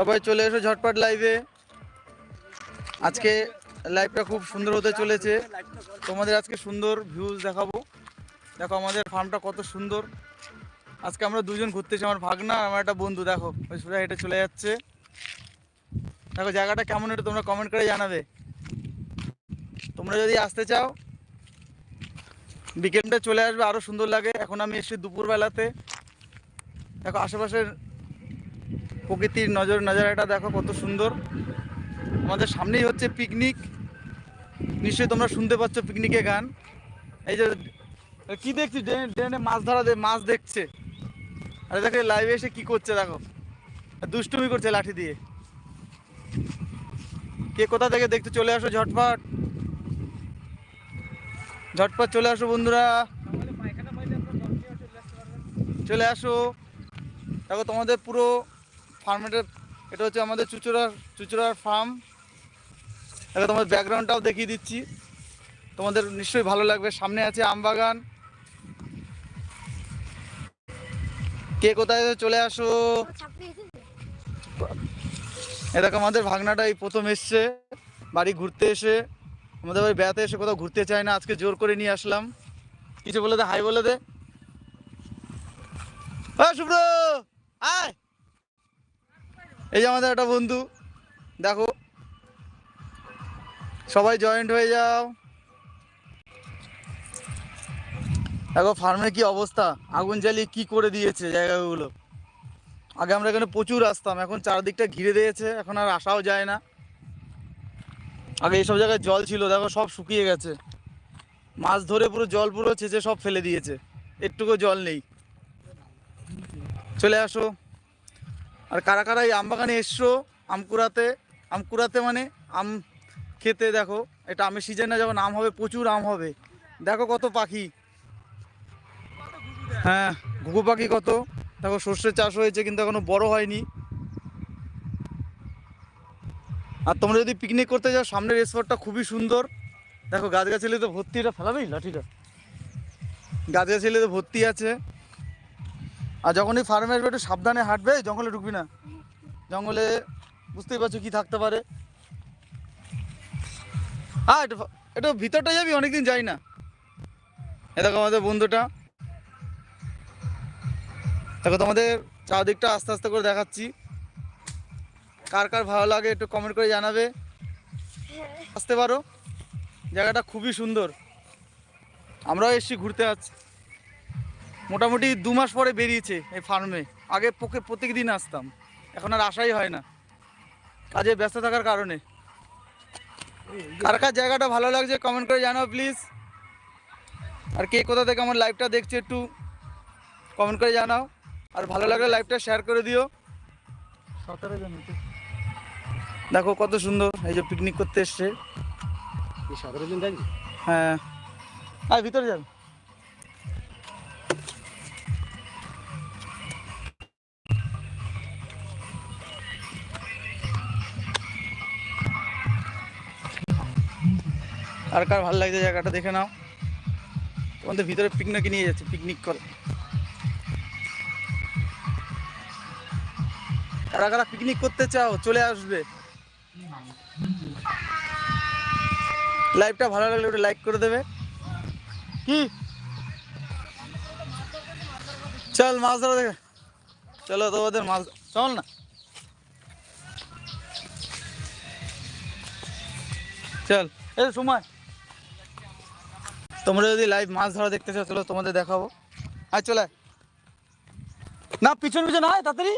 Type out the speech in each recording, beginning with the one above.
সবাই চলে এসো ঝটপট লাইভে আজকে লাইভটা খুব সুন্দর হতে চলেছে। তোমাদের আজকে সুন্দর ভিউজ দেখাবো। দেখো আমাদের ফার্মটা কত সুন্দর। আজকে আমরা দুজন ঘুরতে এসেছি আমার ভাগনা, আমার একটা বন্ধু। দেখো ওই সোজা হেঁটে চলে যাচ্ছে। দেখো, জায়গাটা কেমন এটা তোমরা কমেন্ট করে জানাবে। তোমরা যদি আসতে চাও, বিকেলটা চলে আসবে আরও সুন্দর লাগে। এখন আমি এসেছি দুপুরবেলাতে। দেখো, আশেপাশের প্রকৃতির নজর নজারাটা দেখো কত সুন্দর। আমাদের সামনেই হচ্ছে পিকনিক নিশ্চয়ই তোমরা শুনতে পাচ্ছ পিকনিকে গান। এই যে কি দেখছি? ড্রেনে ড্রেনে মাছ ধরা মাছ দেখছে। আরে দেখো লাইভে এসে কি করছে দেখো। দুষ্টুমি করছে লাঠি দিয়ে। কে কোথা থেকে দেখতে চলে আসো ঝটপট? ঝটপট চলে আসো বন্ধুরা। চলে আসো। দেখো তোমাদের পুরো ফার্মেটের, এটা হচ্ছে আমাদের চুচুড়ার চুচুড়ার ফার্ম দেখো তোমাদের ব্যাকগ্রাউন্ডটাও দেখিয়ে দিচ্ছি। তোমাদের নিশ্চয়ই ভালো লাগবে। সামনে আছে আমবাগান কে কোথায় চলে আসো? এরকম আমাদের ভাগনাটা এই প্রথম এসছে। বাড়ি ঘুরতে এসে। আমাদের বাড়ি বেড়াতে এসে কোথাও ঘুরতে চায় না। আজকে জোর করে নিয়ে আসলাম। কিছু বলে দে, হাই বলে দে। শুভ্র! আয়! এই যে আমাদের একটা বন্ধু, দেখো। সবাই জয়েন্ট হয়ে যাও। দেখো ফার্মে কি অবস্থা? আগুন জ্বালিয়ে কি করে দিয়েছে জায়গাগুলো? আগে আমরা এখানে প্রচুর আসতাম, এখন চারদিকটা ঘিরে দিয়েছে, এখন আর আসাও যায় না। আগে এইসব জায়গায় জল ছিল, দেখো সব শুকিয়ে গেছে। মাছ ধরে পুরো জল পুরো ছেঁচে সব ফেলে দিয়েছে, একটুকু জল নেই। চলে আসো। আর কারা কারা এই আমবাগানে এসছো, আমকুড়াতে? আমকুড়াতে মানে আম খেতে দেখো, এটা আমের সিজনে যখন আম হবে, প্রচুর আম হবে। দেখো কত পাখি। হ্যাঁ ঘুঘু পাখি কত। দেখো সর্ষে চাষ হয়েছে, কিন্তু এখনও বড় হয়নি। আর তোমরা যদি পিকনিক করতে যাও, সামনের স্পটটা খুবই সুন্দর। দেখো গাছগাছালি তো ভর্তি, এটা ফেলাবেই লাঠিটা গাছগাছালি তো ভর্তি আছে। আর যখনই ফার্মে আসবে একটু সাবধানে হাঁটবে, জঙ্গলে ঢুকবি না। জঙ্গলে বুঝতেই পারছ কি থাকতে পারে। হ্যাঁ একটু ভিতরটা যাবি, অনেকদিন যাই না। দেখো আমাদের বন্ধুটা। দেখো তোমাদের চারদিকটা আস্তে আস্তে করে দেখাচ্ছি। কার কার ভালো লাগে একটু কমেন্ট করে জানাবে। আসতে পারো। জায়গাটা খুবই সুন্দর। আমরাও এসছি ঘুরতে আছি মোটামুটি দু মাস পরে বেরিয়েছে এই ফার্মে আগে পক্ষে প্রত্যেক দিন আসতাম। এখন আর আসাই হয় না। কাজে ব্যস্ত থাকার কারণে। কার কার জায়গাটা ভালো লাগছে কমেন্ট করে জানাও প্লিজ আর কে কোথা থেকে আমার লাইভটা দেখছে একটু কমেন্ট করে জানাও। আর ভালো লাগলে লাইভটা শেয়ার করে দিও। সতেরো জন দেখো কত সুন্দর এই যে পিকনিক করতে এসছে। সতেরো জন হ্যাঁ। আর ভিতরে যান। আর কার ভালো লাগছে জায়গাটা দেখে নাও। তোমাদের ভিতরে পিকনিক নিয়ে যাচ্ছে পিকনিক করে। কারা কারা পিকনিক করতে চাও, চলে আসবে। লাইভটা ভালো লাগলে ওটা লাইক করে দেবে। কি? চল মাছ ধরা দেখে। চলো তোমাদের মাছ, চল না। চল, এই সময়। তোমরা যদি লাইভ মাছ ধরা দেখতে চাও তোমাদের দেখাবো আর চলে। না পিছন পিছন হয় তাড়াতাড়ি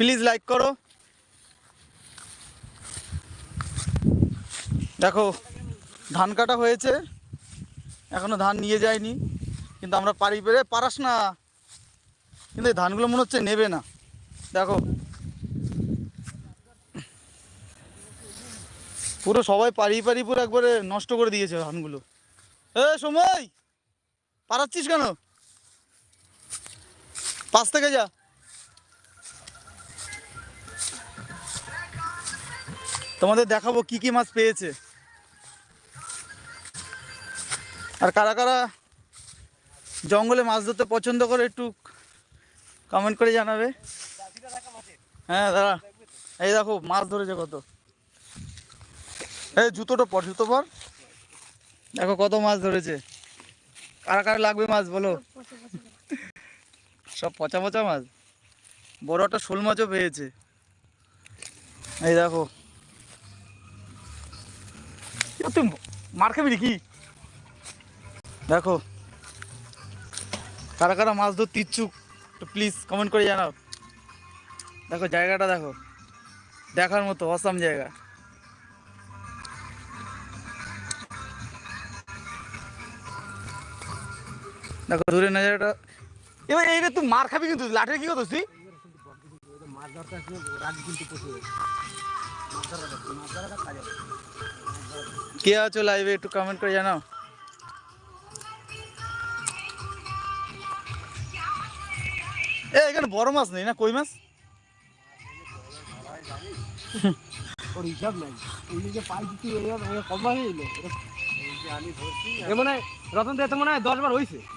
প্লিজ লাইক করো। দেখো, ধান কাটা হয়েছে। এখনও ধান নিয়ে যায়নি। কিন্তু আমরা পারি পেরে পারাস না। কিন্তু এই ধানগুলো মনে হচ্ছে নেবে না। দেখো। পুরো সবাই পারি পারি পুরো একবারে নষ্ট করে দিয়েছে ধানগুলো। এ, সময়! পারাচ্ছিস কেন? পাশ থেকে যা। তোমাদের দেখাবো কি কি মাছ পেয়েছে। আর কারা কারা জঙ্গলে মাছ ধরতে পছন্দ করে একটু কমেন্ট করে জানাবে। হ্যাঁ দাদা এই দেখো, মাছ ধরেছে কত। এই জুতোটা পর, জুতো পর। দেখো কত মাছ ধরেছে। কারা কারা লাগবে মাছ, বলো। সব পচা পচা মাছ। বড় একটা শোল মাছও পেয়েছে। এই দেখো। তুই মার খাবি নাকি? দেখো, কারা কারা মাছ ধরতে ইচ্ছুক, তো প্লিজ কমেন্ট করে জানাও। দেখো, জায়গাটা দেখো, দেখার মতো অসাম জায়গা। দেখো, দূরে নজারাটা এবার এই তুই মার খাবি কিন্তু লাঠের কি করছিস তুই? মাছ ধরতে কে আছো লাইভে একটু কমেন্ট করে জানাও। এ এখানে বড় মাছ নেই না? কই মাছ? মনে হয় রতন তো মনে হয় দশ বার হয়েছে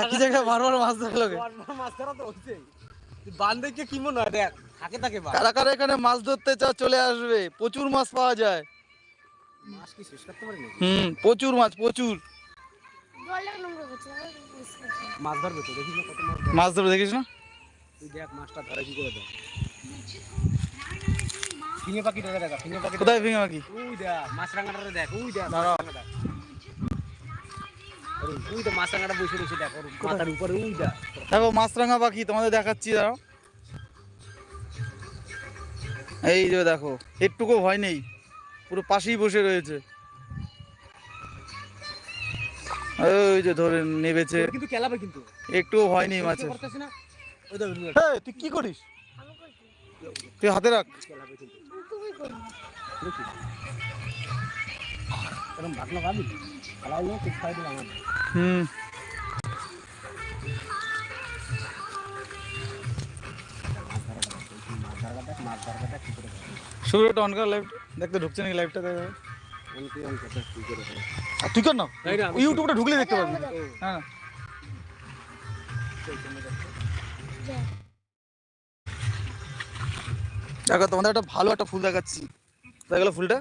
একই জায়গায় বারবার মাছ ধরে লোকে দশ বার মাছ ধরা তো হচ্ছে বান কি মনে হয়? দেখ থাকে থাকে কারা কারা এখানে মাছ ধরতে চাও চলে আসবে। প্রচুর মাছ পাওয়া যায়। হুম প্রচুর মাছ প্রচুর। মাছ ধরবে তো দেখিস না মাছ ধরে। মাছ ধরে দেখিস না? তুই দেখ মাছটা ধরে কি করে দেখ ফিঙে পাখিটা দেখ। ফিঙে পাখি? কোথায় ওই দেখ ওই। ওই বসে রয়েছে দেখ ওর মাথার উপরে ওই দেখ। দেখো মাছরাঙা পাখি তোমাদের দেখাচ্ছি দাঁড়াও। এই যে দেখো একটুকু ভয় নেই। পুরো পাশেই বসে রয়েছে। ওই যে ধরে নেবেছে। কিন্তু খেলাবে কিন্তু। একটুও ভয় নেই মাছের। করতেছি না ওই দেখ এই, তুই কি করিস? তুই হাতে রাখ। হুম। মাছ মাছ। শুরুটা অন কর লাইভ দেখতে ঢুকছে নাকি লাইভটা দেখ। আর তুই কর না ইউটিউবটা ঢুকলে দেখতে পারবি হ্যাঁ। দেখো তোমাদের একটা ভালো একটা ফুল দেখাচ্ছি। দেখা গেলো ফুলটা?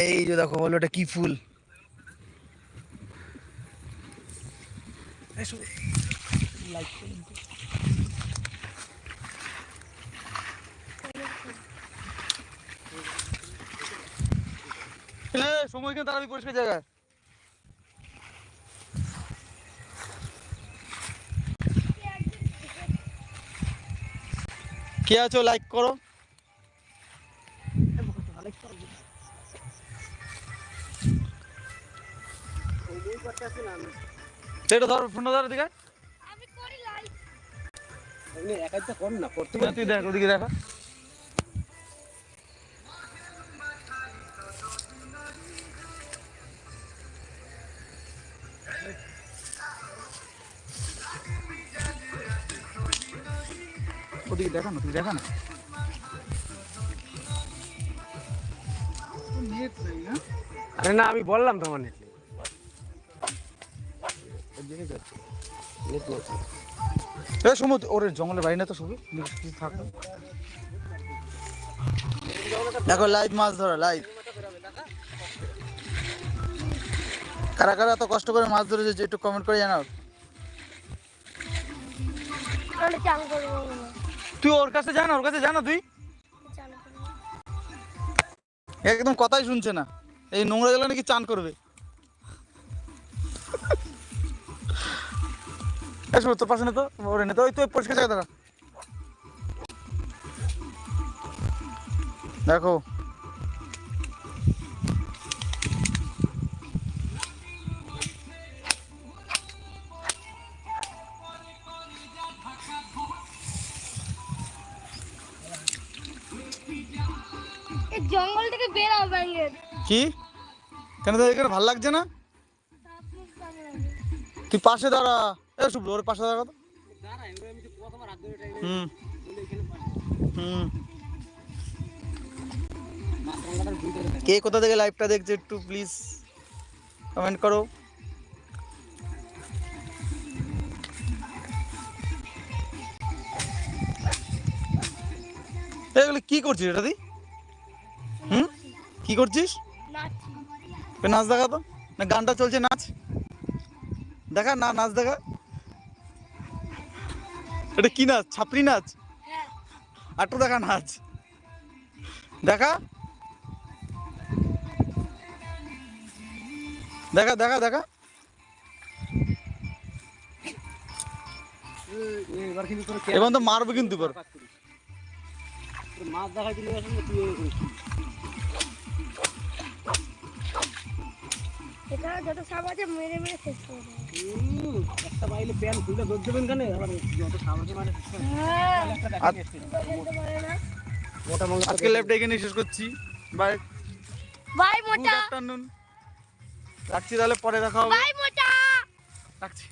এই যে দেখো বলো এটা কি ফুল? এ, সময় কিন্তু তাড়াতাড়ি পরিষ্কার জায়গা। কে আছো? লাইক করো। সেটা ধর ফোনটা ধর দিকে আমি করি লাইভ এমনি একাই তো কর না করতে তুই দেখ ওদিকে দেখা। ওদিকে দেখা না তুই দেখা না আরে না আমি বললাম তো এ সমুদ্র ওরে জঙ্গলে বাড়ি না তো সবু থাক। দেখো লাইভ মাছ ধরো লাইভ কারা কারা এত কষ্ট করে মাছ ধরেছে যে একটু কমেন্ট করে জানাও। চান করব তুই ওর কাছে জানা ওর কাছে জানা তুই। একদম কথাই শুনছে না। এই নোংরা জলে নাকি চান করবে। তোর পাশে না তো, ওরে নে তো, ওই তো পরিষ্কার জায়গা দেখো জঙ্গল থেকে বের ব্যাঙ্গের। কি? কেন তো এখানে ভালো লাগছে না? তুই পাশে দাঁড়া। এ শুভ্র ওর পাশে দাঁড়া তো। হুম। হুম। কে কোথা থেকে লাইভটা দেখছে একটু প্লিজ কমেন্ট করো। এগুলো কি করছিস এটা দি হুম? কি করছিস? নাচি। নাচ দেখা তো। না গানটা চলছে নাচ। দেখা না নাচ দেখা। এটা কি নাচ? ছাপরি নাচ? হ্যাঁ। আটু দেখা নাচ। দেখা? দেখা দেখা দেখা। এবার কিন্তু তোর এবার তো মারবো কিন্তু এবার মাছ দেখাই এটা যত সাপ আছে মেরে মেরে শেষ করে মানে হ্যাঁ। আজকে এখানে শেষ করছি। বাই। বাই গুড আফটারনুন রাখছি তাহলে পরে দেখা হবে। বাই মোটা। রাখছি।